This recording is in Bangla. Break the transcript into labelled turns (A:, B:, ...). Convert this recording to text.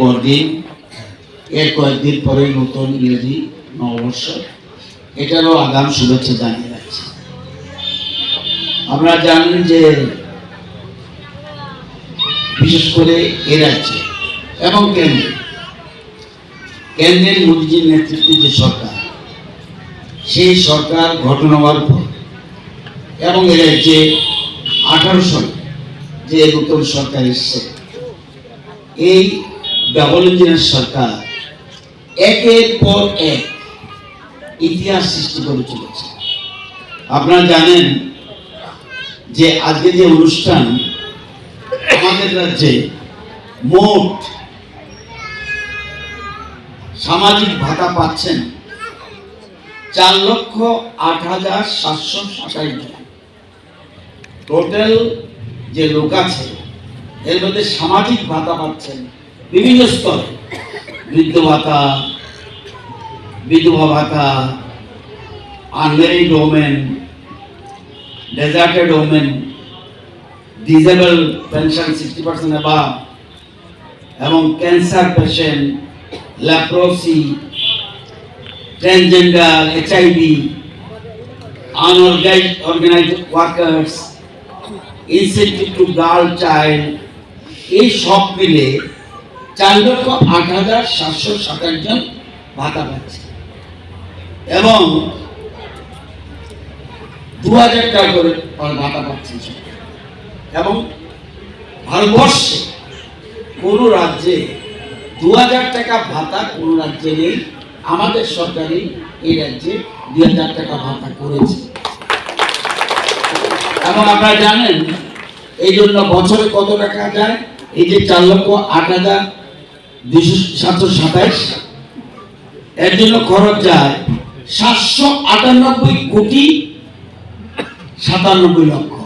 A: বড়দিন এর কয়েকদিন পরে নতুন ইংরেজি নববর্ষ। এটারও আগাম শুভেচ্ছা জানিয়ে রাখছি। জানেন যে বিশেষ করে এ রাজ্যে এবং কেন্দ্রে, কেন্দ্রের মোদীজির নেতৃত্বে যে সরকার, সেই সরকার গঠন হওয়ার পর এবং এ রাজ্যে আঠারো সালে যে নতুন সরকার এসছে, এই ডাবল ইঞ্জিনের সরকার একের পর এক ইতিহাস সৃষ্টি করে চলেছে। আপনারা জানেন যে আজকে যে অনুষ্ঠান আমাদের রাজ্যে মোট সামাজিক ভাতা পাচ্ছেন চার লক্ষ আট হাজার সাতশো সাতাশ জন। টোটাল যে লোক আছে, এর মধ্যে সামাজিক ভাতা পাচ্ছেন বিভিন্ন স্তরে। বৃদ্ধ ভাতা, বিধবা ভাতা unmarried women deserted women disabled pension sixty percent above এবং cancer patient leprosy transgender HIV unorganized, organized workers incentive to girl child এই সব মিলে চার লক্ষ আট হাজার সাতশো সাতাশ জন ভাতা পাচ্ছে। এবং দু হাজার টাকা করে ভাতা পাচ্ছে এবং ভারতবর্ষে কোনো রাজ্যে দু হাজার টাকা ভাতা কোনো রাজ্যে নেই, আমাদের সরকারই এই রাজ্যে দুই হাজার টাকা ভাতা করেছে। এবং আপনারা জানেন, এই জন্য বছরে কত টাকা যায়? এই যে চার লক্ষ আট হাজার দুশো সাতশো যায় সাতশো আটানব্বই কোটি সাতানব্বই লক্ষ।